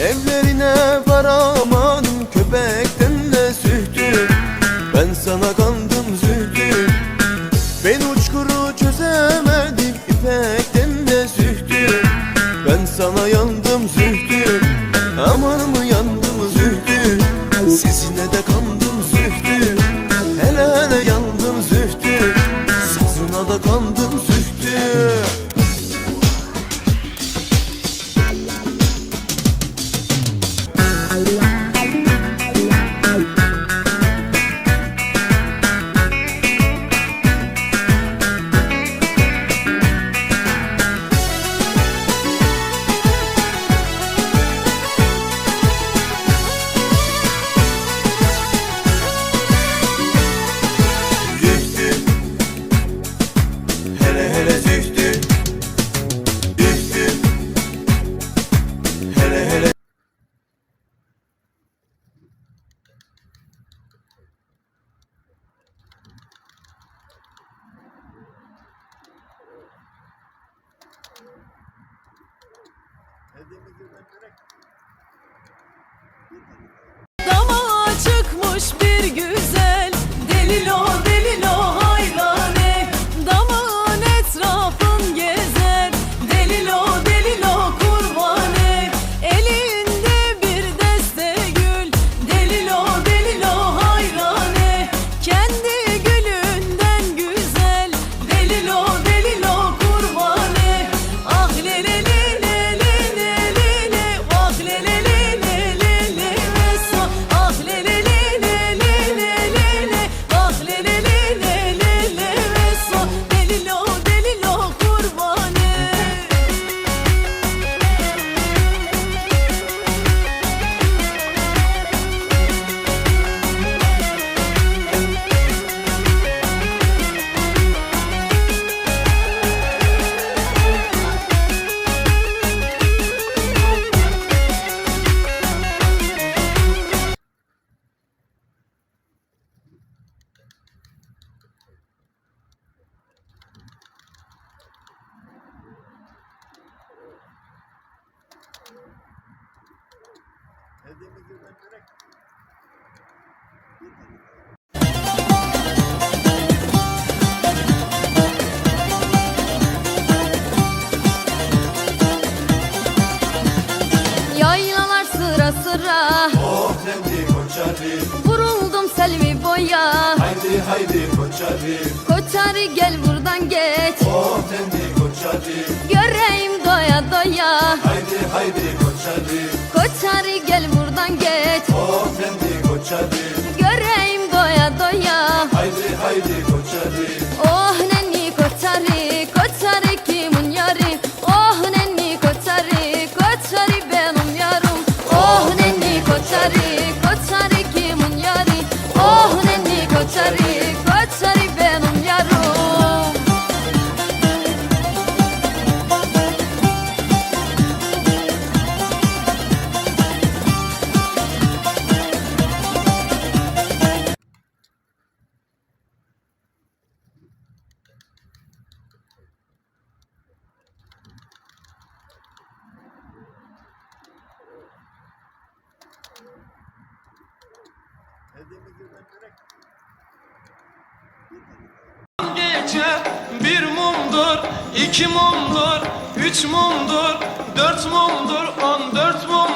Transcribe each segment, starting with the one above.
Evlerine varamadım köpekten de sühtü. Ben sana kandım zühtü. Ben uçkuru çözemedim ipekten de sühtü. Ben sana yandım zühtü. Aman mı yandım zühtü? Sesine de kandım Dama çıkmış bir güzel Delilo delilo Vuruldum selvi boya. Haydi haydi koçari Koçari gel buradan geç. Oh nendi koçari Göreyim doya doya. Haydi haydi koçari Koçari gel buradan geç. Oh nendi koçari Göreyim doya doya. Haydi haydi Gece bir mumdur, iki mumdur, üç mumdur, dört mumdur, on dört mumdur.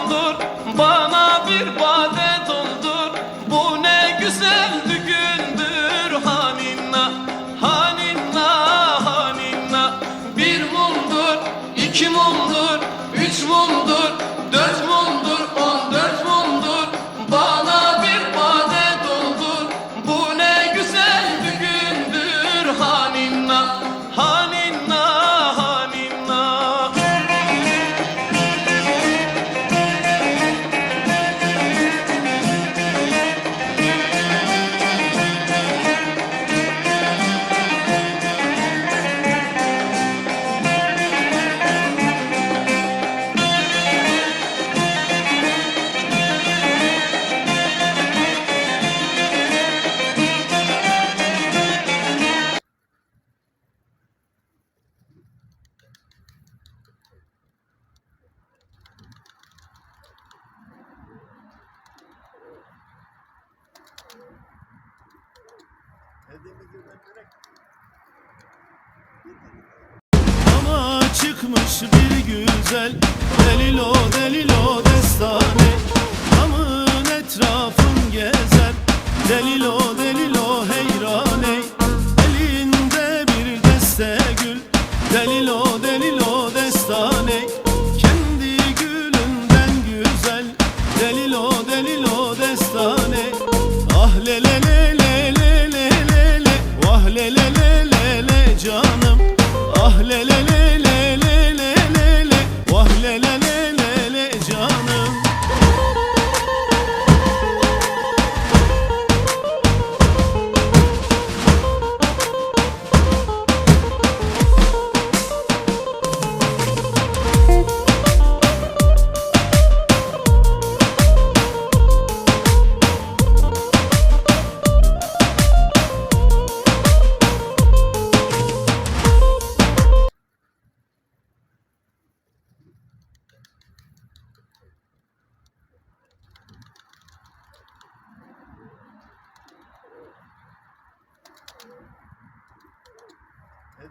Ama çıkmış bir güzel Delilo delilo destane. Damın etrafın gezer Delilo delilo heyran ey Elinde bir deste gül Delilo delilo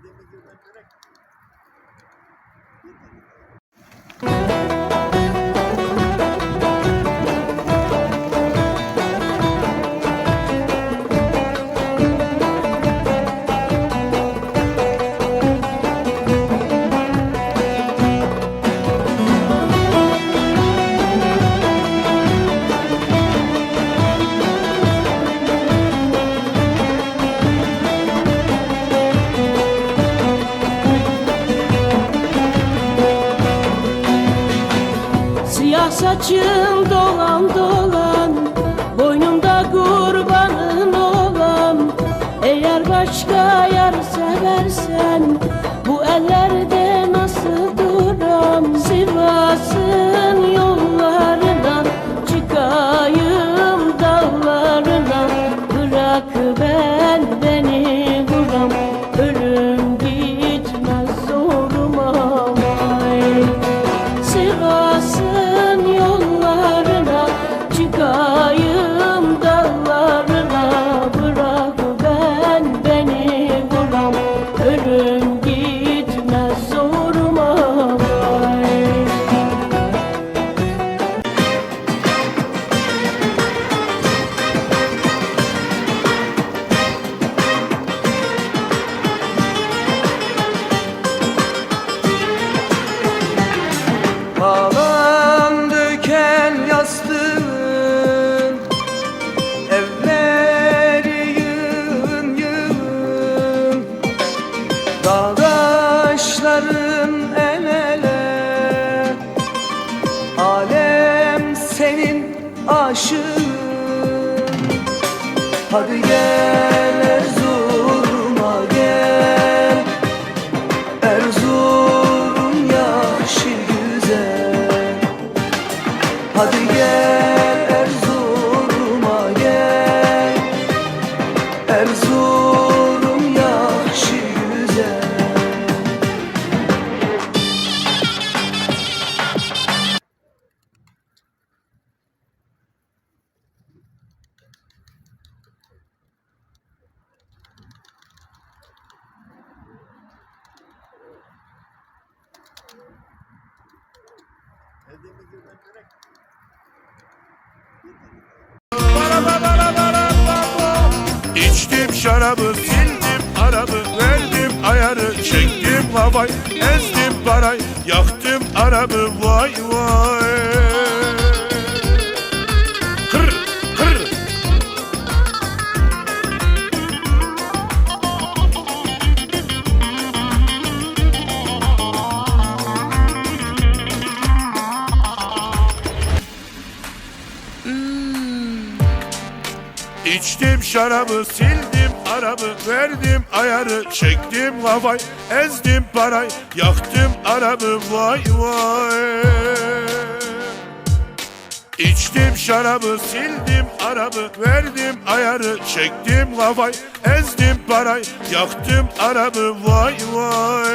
dediğimiz yoldan direkt bir dakika. Siyah saçın dolan dolan dog. İçtim şarabı, sildim arabı, verdim ayarı, çektim havay, ezdim parayı, yaktım arabı, vay vay. Şarabı, sildim arabı, verdim ayarı, çektim havay, ezdim parayı, yaktım arabı, vay vay. İçtim şarabı, sildim arabı, verdim ayarı, çektim havay, ezdim parayı, yaktım arabı, vay vay.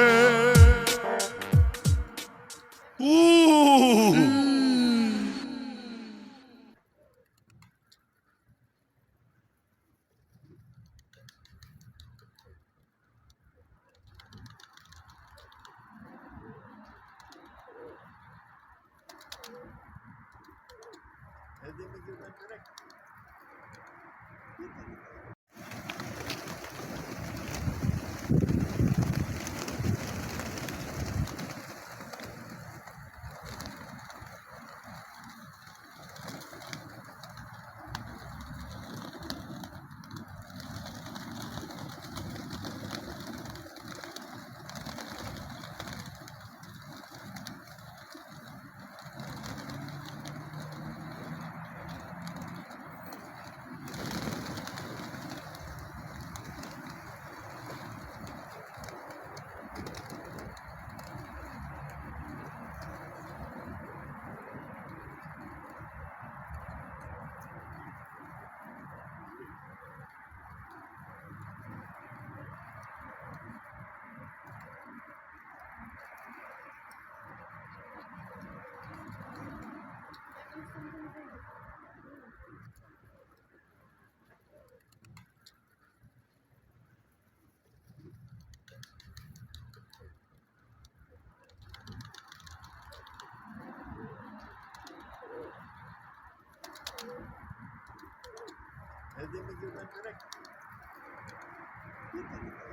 Correct. Pwede mag-direct. Ano dito, dito.